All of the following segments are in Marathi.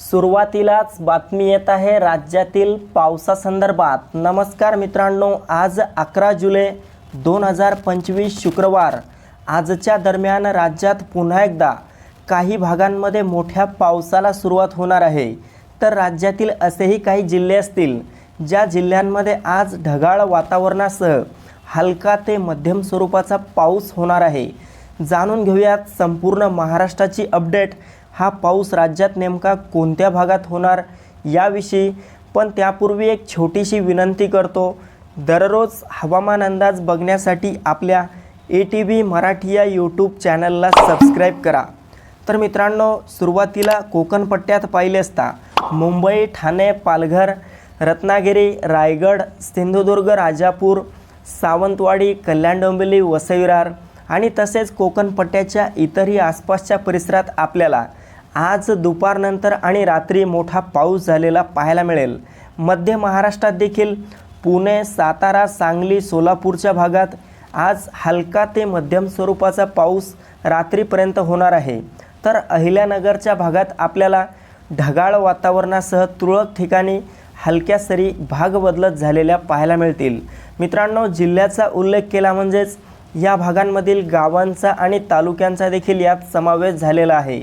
सुरुवातीलाच बातमी येत आहे राज्यातील पावसासंदर्भात. नमस्कार मित्रांनो आज अकरा जुलै दोन हजार पंचवीस शुक्रवार. आजच्या दरम्यान राज्यात पुन्हा एकदा काही भागांमध्ये मोठ्या पावसाला सुरुवात होणार आहे. तर राज्यातील असेही काही जिल्हे असतील ज्या जिल्ह्यांमध्ये आज ढगाळ वातावरणासह हलका ते मध्यम स्वरूपाचा पाऊस होणार आहे. जाणून घेऊयात संपूर्ण महाराष्ट्राची अपडेट. हा पाऊस राज्यात नेमका कोणत्या भागात होणार याविषयी पण त्यापूर्वी एक छोटीशी विनंती करतो. दररोज हवामान अंदाज बघण्यासाठी आपल्या ए टी व्ही मराठी या यूट्यूब चॅनलला सबस्क्राईब करा. तर मित्रांनो सुरुवातीला कोकणपट्ट्यात पाहिले असता मुंबई ठाणे पालघर रत्नागिरी रायगड सिंधुदुर्ग राजापूर सावंतवाडी कल्याण डोंबिवली वसईरार आणि तसेच कोकणपट्ट्याच्या इतरही आसपासच्या परिसरात आपल्याला आज दुपारनंतर आणि रात्री मोठा पाऊस झालेला पाहायला मिळेल. मध्य महाराष्ट्रात देखील पुणे सातारा सांगली सोलापूरच्या भागात आज हलका ते मध्यम स्वरूपाचा पाऊस रात्रीपर्यंत होणार आहे. तर अहिल्यानगरच्या भागात आपल्याला ढगाळ वातावरणासह तुरळक ठिकाणी हलक्या सरी भाग बदलत झालेल्या पाहायला मिळतील. मित्रांनो जिल्ह्याचा उल्लेख केला म्हणजेच या भागांमधील गावांचा आणि तालुक्यांचा देखील यात समावेश झालेला आहे.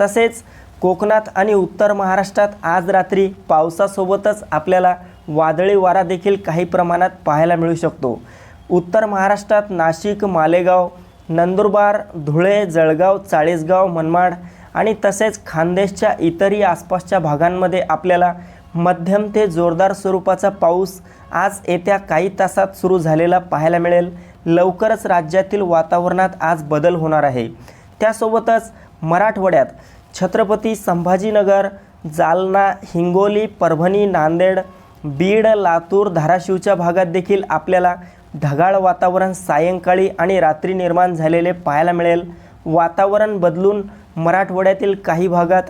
तसेच कोकणात आणि उत्तर महाराष्ट्रात आज रात्री पावसासोबतच आपल्याला वादळी वारा देखील काही प्रमाणात पाहायला मिळू शकतो. उत्तर महाराष्ट्रात नाशिक मालेगाव नंदुरबार धुळे जळगाव चाळीसगाव मनमाड आणि तसेच खानदेशच्या इतरही आसपासच्या भागांमध्ये आपल्याला मध्यम ते जोरदार स्वरूपाचा पाऊस आज येत्या काही तासात सुरू झालेला पाहायला मिळेल. लवकरच राज्यातील वातावरणात आज बदल होणार आहे. त्यासोबतच मराठवाड्यात छत्रपती संभाजीनगर जालना हिंगोली परभणी नांदेड बीड लातूर धाराशिवच्या भागात देखील आपल्याला ढगाळ वातावरण सायंकाळी आणि रात्री निर्माण झालेले पाहायला मिळेल. वातावरण बदलून मराठवाड्यातील काही भागात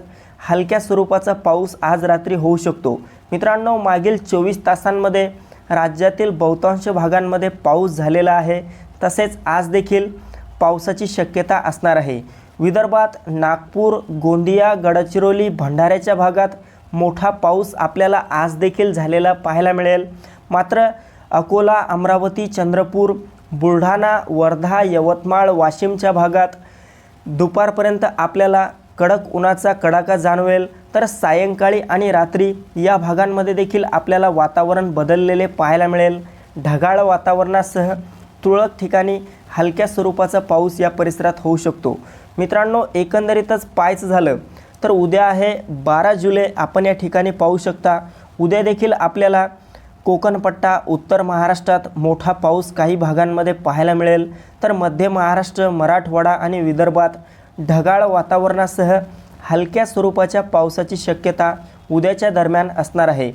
हलक्या स्वरूपाचा पाऊस आज रात्री होऊ शकतो. मित्रांनो मागील चोवीस तासांमध्ये राज्यातील बहुतांश भागांमध्ये पाऊस झालेला आहे. तसेच आज देखील पावसाची शक्यता असणार आहे. विदर्भात नागपूर गोंदिया गडचिरोली भंडाऱ्याच्या भागात मोठा पाऊस आपल्याला आज देखील झालेला पाहायला मिळेल. मात्र अकोला अमरावती चंद्रपूर बुलढाणा वर्धा यवतमाळ वाशिमच्या भागात दुपारपर्यंत आपल्याला कडक उन्हाचा कडाका जाणवेल. तर सायंकाळी आणि रात्री या भागांमध्ये देखील आपल्याला वातावरण बदललेले पाहायला मिळेल. ढगाळ वातावरणासह तुरळक ठिकाणी हलक्या स्वरूपाचा पाऊस या परिसरात होऊ शकतो. मित्रांनो एकंदरीतच पाहायचं झालं तर उद्या आहे बारा जुलै. आपण या ठिकाणी पाहू शकता उद्या देखील आपल्याला कोकणपट्टा उत्तर महाराष्ट्रात मोठा पाऊस काही भागांमध्ये पाहायला मिळेल. तर मध्य महाराष्ट्र मराठवाडा आणि विदर्भात ढगाळ वातावरणासह हलक्या स्वरूपाच्या पावसाची शक्यता उद्याच्या दरम्यान असणार आहे.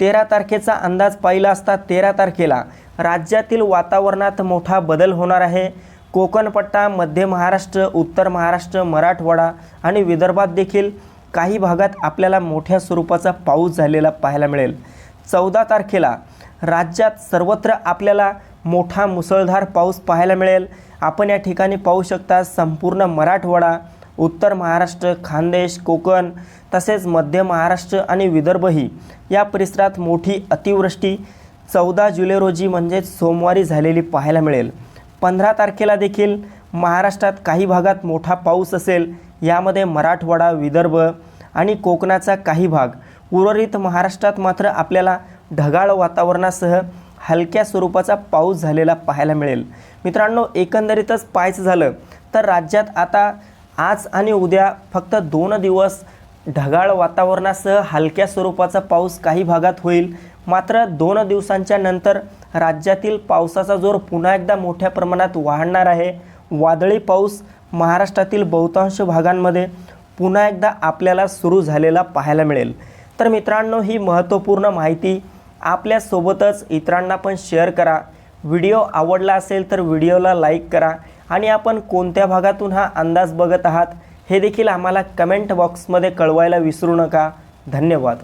तेरा तारखेचा अंदाज पाहिला असता तेरा तारखेला राज्यातील वातावरणात मोठा बदल होणार आहे. कोकणपट्टा मध्य महाराष्ट्र उत्तर महाराष्ट्र मराठवाडा आणि विदर्भात देखील काही भागात आपल्याला मोठ्या स्वरूपाचा पाऊस झालेला पाहायला मिळेल. चौदा तारखेला राज्यात सर्वत्र आपल्याला मोठा मुसळधार पाऊस पाहायला मिळेल. आपण या ठिकाणी पाहू शकता संपूर्ण मराठवाडा उत्तर महाराष्ट्र खानदेश कोकण तसेच मध्य महाराष्ट्र आणि विदर्भही या परिसरात मोठी अतिवृष्टी चौदा जुलै रोजी म्हणजेच सोमवारी झालेली पाहायला मिळेल. पंधरा तारखेला देखील महाराष्ट्रात काही भागात मोठा पाऊस असेल यामध्ये मराठवाडा विदर्भ आणि कोकणाचा काही भाग उर्वरित महाराष्ट्रात मात्र आपल्याला ढगाळ वातावरणासह हलक्या स्वरूपाचा पाऊस झालेला पाहायला मिळेल. मित्रांनो एकंदरीतच पाहायचं झालं तर राज्यात आता आज आणि उद्या फक्त दोन दिवस ढगाळ वातावरणासह हलक्या स्वरूपाचा पाऊस काही भागात होईल. मात्र दोन दिवसांच्या नंतर राज्यातील पावसाचा जोर पुन्हा एकदा मोठ्या प्रमाणात वाढणार आहे. वादळी पाऊस महाराष्ट्रातील बहुतांश भागांमध्ये पुन्हा एकदा आपल्याला सुरू झालेला पाहायला मिळेल. तर मित्रांनो ही महत्त्वपूर्ण माहिती आपल्यासोबतच इतरांना पण शेअर करा. व्हिडिओ आवडला असेल तर व्हिडिओला लाईक करा आणि आपण कोणत्या भागातून हा अंदाज बघत आहात हे देखील आम्हाला कमेंट बॉक्समध्ये कळवायला विसरू नका. धन्यवाद.